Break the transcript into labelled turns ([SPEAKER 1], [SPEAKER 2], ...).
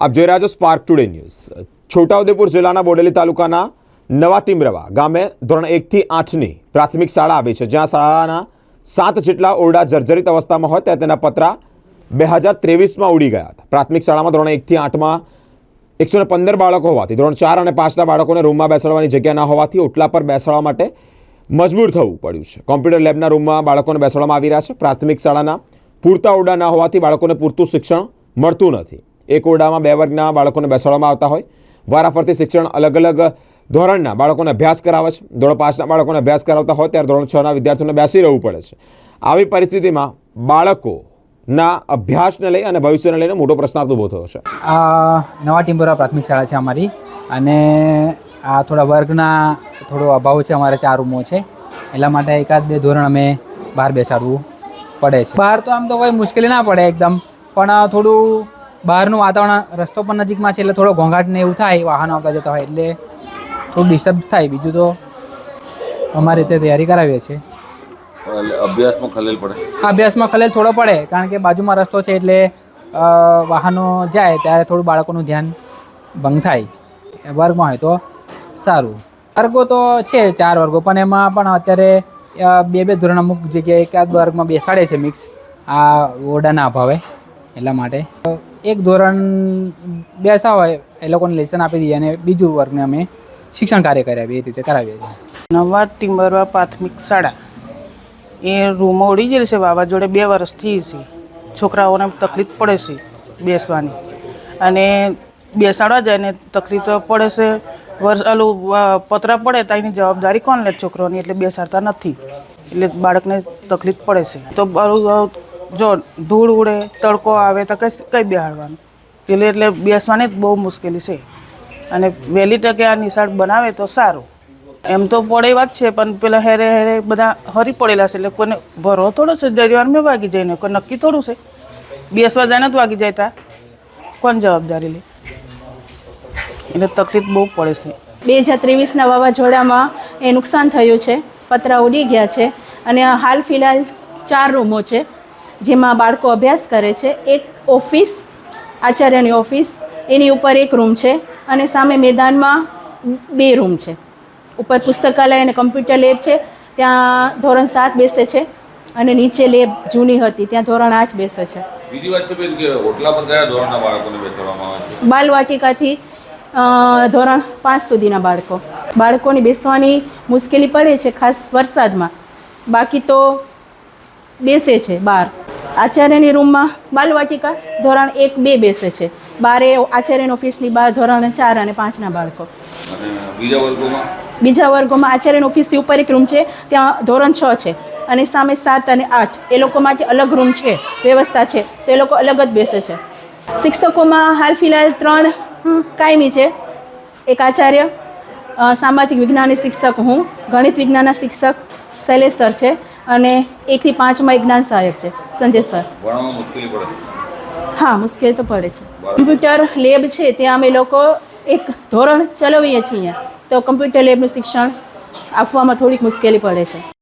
[SPEAKER 1] આપ જોઈ રહ્યા છો સ્પાર્ક ટુડે ન્યૂઝ છોટાઉદેપુર જિલ્લાના બોડેલી તાલુકાના નવા ટીમરવા ગામે ધોરણ એકથી આઠની પ્રાથમિક શાળા આવી છે, જ્યાં શાળાના સાત જેટલા ઓરડા જર્જરિત અવસ્થામાં હોય ત્યાં તેના પતરા બે હજાર ત્રેવીસમાં ઉડી ગયા હતા. પ્રાથમિક શાળામાં ધોરણ એકથી આઠમાં એકસો પંદર બાળકો હોવાથી, ધોરણ ચાર અને પાંચના બાળકોને રૂમમાં બેસાડવાની જગ્યા ન હોવાથી ઓટલા પર બેસાડવા માટે મજબૂર થવું પડ્યું છે. કોમ્પ્યુટર લેબના રૂમમાં બાળકોને બેસાડવામાં આવી રહ્યા છે. પ્રાથમિક શાળાના પૂરતા ઓરડા ન હોવાથી બાળકોને પૂરતું શિક્ષણ મળતું નથી. એક ઓરડામાં બે વર્ગના બાળકોને બેસાડવામાં આવતા હોય. વારાફરતી શિક્ષણ અલગ અલગ ધોરણના બાળકોને અભ્યાસ કરાવે છે. ધોરણ પાંચના બાળકોને અભ્યાસ કરાવતા હોય ત્યારે ધોરણ છના વિદ્યાર્થીઓને બેસી રહેવું પડે છે. આવી પરિસ્થિતિમાં બાળકોના અભ્યાસને લઈ અને ભવિષ્યને લઈને મોટો પ્રશ્નાર્થ ઊભો થયો છે.
[SPEAKER 2] નવા ટીમ્બરા પ્રાથમિક શાળા છે અમારી અને આ થોડા વર્ગના થોડો અભાવ છે અમારે ચાર રૂમો છે. એટલા માટે એકાદ બે ધોરણ અમે બહાર બેસાડવું પડે છે. બહાર તો આમ તો કોઈ મુશ્કેલી ના પડે એકદમ. પણ થોડું બહારનું વાતાવરણ રસ્તો પણ નજીકમાં છે એટલે થોડો ઘોંઘાટ ને એવું થાય વાહનો આવતા જતા હોય એટલે થોડું ડિસ્ટર્બ થાય. બીજું તો અમારી રીતે તૈયારી કરાવીએ છીએ.
[SPEAKER 3] અભ્યાસમાં ખલેલ પડે.
[SPEAKER 2] અભ્યાસમાં ખલેલ થોડો પડે કારણ કે બાજુમાં રસ્તો છે એટલે વાહનો જાય ત્યારે થોડું બાળકોનું ધ્યાન ભંગ થાય. વર્ગમાં હોય તો સારું. વર્ગો તો છે ચાર વર્ગો પણ એમાં પણ અત્યારે બે બે ધોરણ અમુક જગ્યાએ એકાદ વર્ગમાં બેસાડે છે મિક્સ આ ઓરડાના અભાવે. એટલા માટે. એક ધોરણ બેસા હોય એ લોકોને લેસન આપી દઈએ અને બીજું વર્ગને અમે શિક્ષણ કાર્ય કરાવીએ એ રીતે કરાવીએ છીએ.
[SPEAKER 4] નવા ટીમ્બરવા પ્રાથમિક શાળા. એ રૂમો ઉડી ગયેલી છે, વાવાઝોડે બે વર્ષથી છે. છોકરાઓને તકલીફ પડે છે બેસવાની. અને બેસાડવા જાય ને તકલીફ પડે છે. વર્ષ ઓલું પતરા પડે તો એની જવાબદારી કોણ લે છોકરાઓની? એટલે બેસાડતા નથી. એટલે બાળકને તકલીફ પડે છે. તો જો ધૂળ ઉડે, તડકો આવે તો કઈ કઈ બેહાડવાનું? એટલે એટલે બેસવાની જ બહુ મુશ્કેલી છે. અને વહેલી તકે આ નિશાળ બનાવે તો સારું. એમ તો પડે વાત છે, પણ પેલા હેરે હેરે બધા હરી પડેલા છે, એટલે કોઈને ભરો થોડો છે, દરિયામાં વાગી જાય ને કોઈ નક્કી થોડું છે? બેસવા જાય તો વાગી જાય તા. કોણ જવાબદારી લે? એટલે તકલીફ બહુ પડે છે.
[SPEAKER 5] બે હજાર ત્રેવીસના વાવાઝોડામાં એ નુકસાન થયું છે, પતરા ઉડી ગયા છે, અને હાલ ફિલહાલ ચાર રૂમો છે. જેમાં બાળકો અભ્યાસ કરે છે. એક ઓફિસ આચાર્યની ઓફિસ એની ઉપર એક રૂમ છે અને સામે મેદાનમાં બે રૂમ છે. ઉપર પુસ્તકાલય અને કમ્પ્યુટર લેબ છે. ત્યાં ધોરણ સાત બેસે છે અને નીચે લેબ જૂની હતી. ત્યાં ધોરણ આઠ બેસે છે.
[SPEAKER 3] બીજી વાત છે બેન કે ઓટલા પર કયા ધોરણના બાળકોને બેસાડવામાં આવે છે?
[SPEAKER 5] બાલવાટિકાથી ધોરણ પાંચ સુધીના બાળકો. બાળકોને બેસવાની મુશ્કેલી પડે છે ખાસ વરસાદમાં. બાકી તો બેસે છે બાર આચાર્યની રૂમમાં બાલવાટિકા ધોરણ એક બે બેસે છે. બારે આચાર્યની ઓફિસની બહાર ધોરણ ચાર અને પાંચના બાળકો.
[SPEAKER 3] બીજા વર્ગોમાં?
[SPEAKER 5] બીજા વર્ગોમાં આચાર્યની ઓફિસથી ઉપર એક રૂમ છે ત્યાં ધોરણ છ છે. અને સામે સાત અને આઠ એ લોકો માટે અલગ રૂમ છે વ્યવસ્થા છે તો એ લોકો અલગ જ બેસે છે. શિક્ષકોમાં હાલ ફિલહાલ ત્રણ કાયમી છે. એક આચાર્ય સામાજિક વિજ્ઞાનની શિક્ષક હું ગણિત વિજ્ઞાનના શિક્ષક શૈલેષ સર છે. અને એકથી પાંચમાં એક જ્ઞાન સહાયક છે સંજય સર. હા મુશ્કેલ તો પડે છે. કમ્પ્યુટર લેબ છે ત્યાં અમે લોકો એક ધોરણ ચલાવીએ છીએ. તો કમ્પ્યુટર લેબનું શિક્ષણ આપવામાં થોડીક મુશ્કેલી પડે છે.